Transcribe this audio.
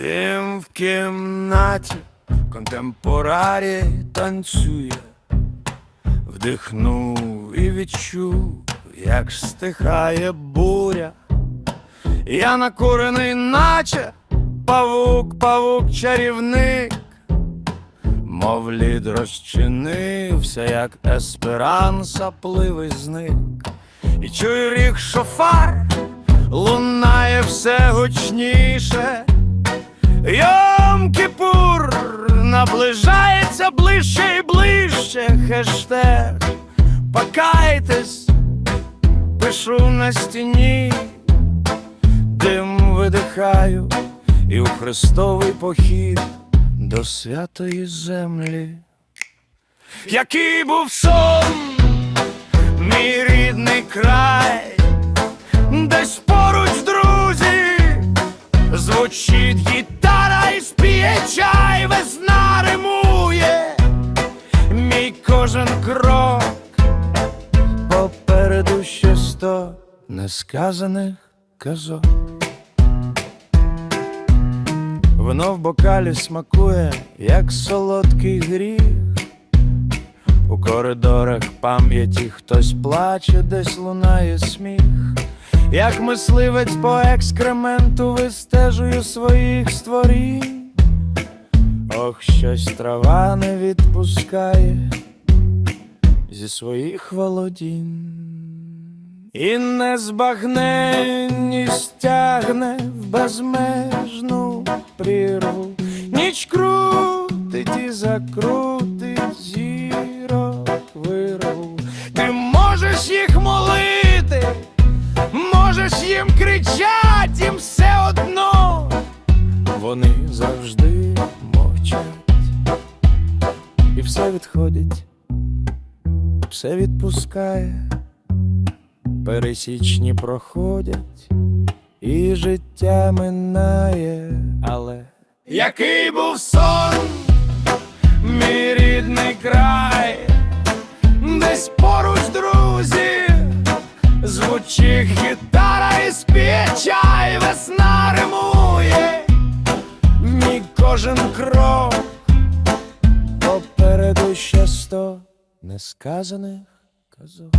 Дим в кімнаті, контемпорарі танцює, вдихнув і відчув, як стихає буря. Я накурений, наче павук, павук чарівник, мов лід розчинився, як есперан сапливий зник. І чую ріг шофар, лунає все гучніше. Йом Кіпур наближається ближче і ближче. Хештег Покайтесь, пишу на стіні, дим видихаю, і у хрестовий похід до святої землі. Який був сон, мій рідний край, десь поруч друзі, звучить гітара ще несказаних казок. Воно в бокалі смакує, як солодкий гріх. У коридорах пам'яті хтось плаче, десь лунає сміх. Як мисливець по екскременту вистежую своїх створінь. Ох, щось трава не відпускає зі своїх володінь. І незбагненність тягне в безмежну прірву. Ніч крутить і закрутить зірок вирву. Ти можеш їх молити, можеш їм кричать, їм все одно. Вони завжди мовчать, і все відходить, все відпускає пересічні проходять, і життя минає, але який був сон, мій рідний край, десь поруч друзі, звучить гітара і спіє чай, весна римує, мій кожен крок, попереду ще сто несказаних казок.